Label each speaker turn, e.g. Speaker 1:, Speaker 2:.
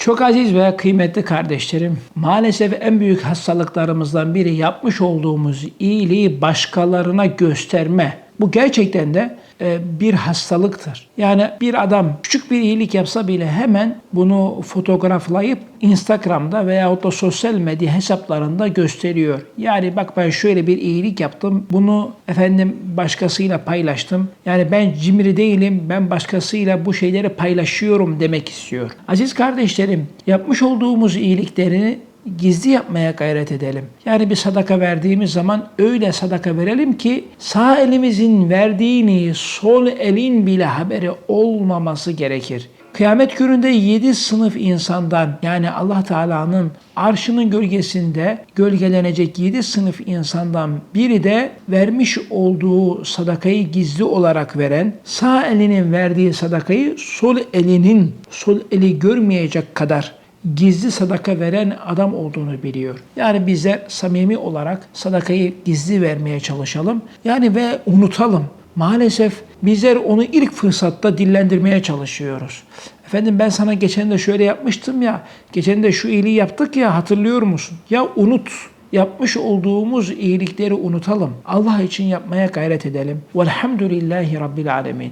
Speaker 1: Çok aziz ve kıymetli kardeşlerim, maalesef en büyük hastalıklarımızdan biri yapmış olduğumuz iyiliği başkalarına gösterme. Bu gerçekten de e, bir hastalıktır. Yani bir adam küçük bir iyilik yapsa bile hemen bunu fotoğraflayıp Instagram'da veyahut da sosyal medya hesaplarında gösteriyor. Yani bak ben şöyle bir iyilik yaptım. Bunu efendim başkasıyla paylaştım. Yani ben cimri değilim. Ben başkasıyla bu şeyleri paylaşıyorum demek istiyor. Aziz kardeşlerim, yapmış olduğumuz iyiliklerini gizli yapmaya gayret edelim. Yani bir sadaka verdiğimiz zaman öyle sadaka verelim ki sağ elimizin verdiğini sol elin bile haberi olmaması gerekir. Kıyamet gününde yedi sınıf insandan yani Allah Teala'nın arşının gölgesinde gölgelenecek yedi sınıf insandan biri de vermiş olduğu sadakayı gizli olarak veren, sağ elinin verdiği sadakayı sol elinin sol eli görmeyecek kadar gizli sadaka veren adam olduğunu biliyor. Yani bizler samimi olarak sadakayı gizli vermeye çalışalım. Yani ve unutalım. Maalesef bizler onu ilk fırsatta dillendirmeye çalışıyoruz. Efendim ben sana geçen de şöyle yapmıştım ya, geçen de şu iyiliği yaptık ya hatırlıyor musun? Ya unut. Yapmış olduğumuz iyilikleri unutalım. Allah için yapmaya gayret edelim. Velhamdülillahi Rabbil Alemin.